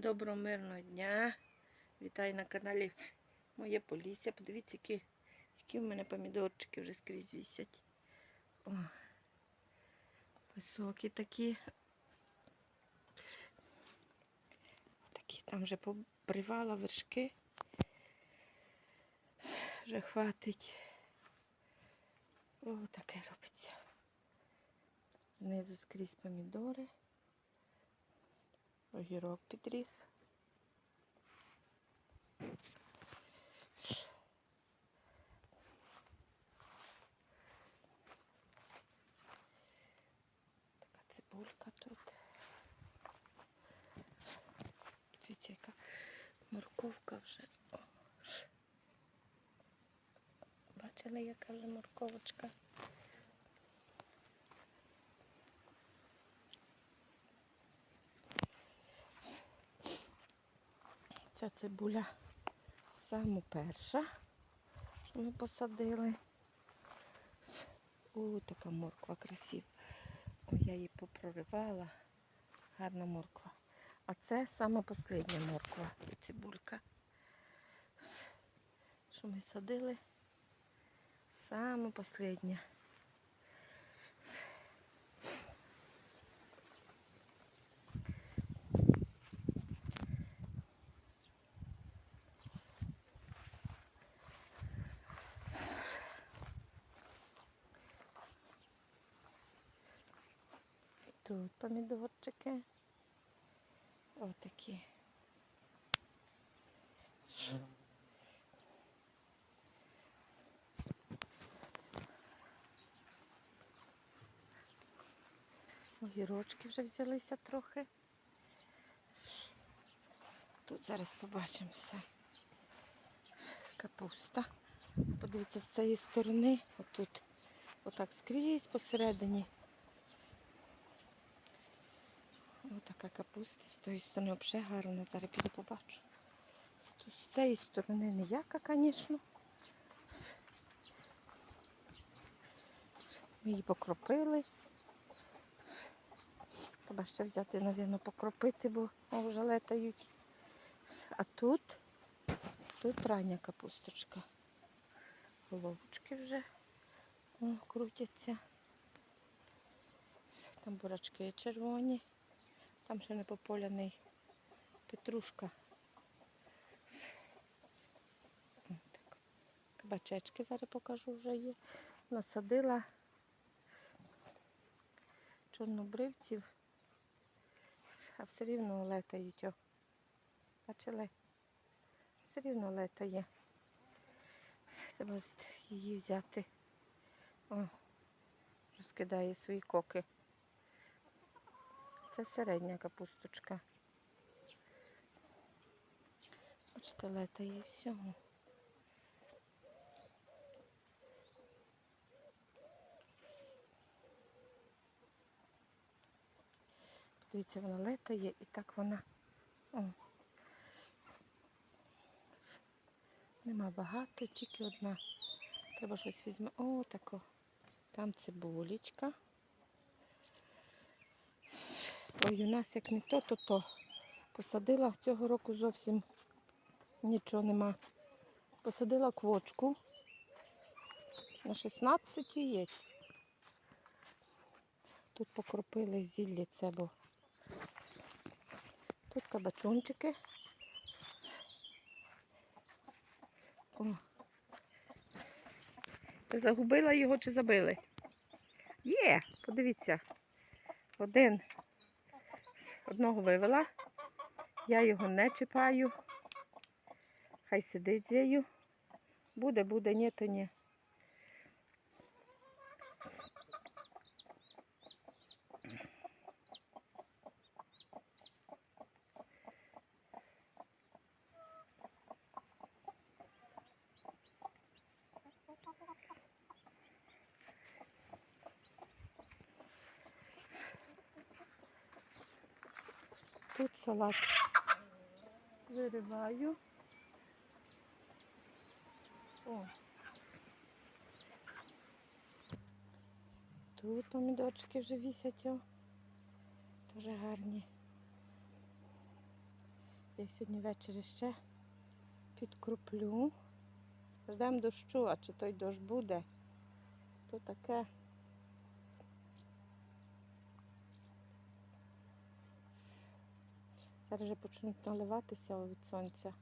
Доброго мирного дня. Вітаю на каналі Моє Полісся. Подивіться, які, які в мене помідорчики вже скрізь вісять. О, високі такі. Такі там вже побривала вершки. Вже хватить. О, таке робиться. Знизу скрізь помідори. Огірок підріс. Така цибулька тут. Дивіться, яка морковка вже. Бачили, яка вже морковочка? Ця цибуля саму перша, що ми посадили. О, така морква красива. О, я її попроривала. Гарна морква. А це саме последня морква цибулька. Що ми садили? Саме последня. Тут помідорчики. Отакі. Огірочки вже взялися трохи. Тут зараз побачимо все. Капуста. Подивіться з цієї сторони, отут, отак скрізь посередині. Ось така капуста з тої сторони взагалі гарна. Зараз піду побачу. З цієї сторони ніяка, звісно. Ми її покропили. Треба ще взяти, мабуть, покропити, бо вже летають. А тут, тут рання капусточка. Головочки вже крутяться. Там бурачки червоні. Там ще не пополяний петрушка. Так. Кабачечки зараз покажу вже є. Насадила чорнобривців, а все рівно летають. Бачили? Все рівно летає. Треба її взяти. О, розкидає свої коки. Це середня капусточка. Бачите, летає всього. Дивіться, вона летає і так вона. О. Нема багато, тільки одна. Треба щось візьме. О, тако. Там цибулечка. Ой, у нас як не то, то то. Посадила цього року зовсім нічого нема. Посадила квочку на 16 яєць. Тут покропили зілля це, бо тут кабачончики. О. Загубила його чи забили? Є, подивіться. Один Одного вивела. Я його не чіпаю. Хай сидить зею. Буде, буде, ні, то ні. Тут салат вириваю. О. Тут помідорчики вже вісять, о. Дуже гарні. Я сьогодні ввечері ще підкруплю. Ждемо дощу, а чи той дощ буде, то таке. Зараз вже почнуть наливатися від сонця.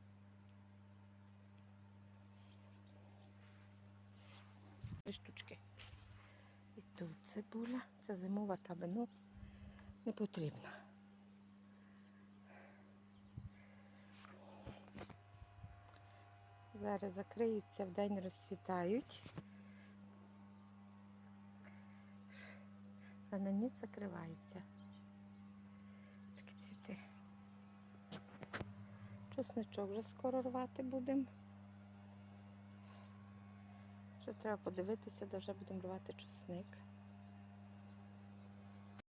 Три штучки. І тут цибуля. Це зимова та вино не потрібна. Зараз закриються, вдень розцвітають. А на ніч закриваються. Такі цвіти. Чесничок вже скоро рвати будемо. Вже треба подивитися, де вже будемо рвати чесник.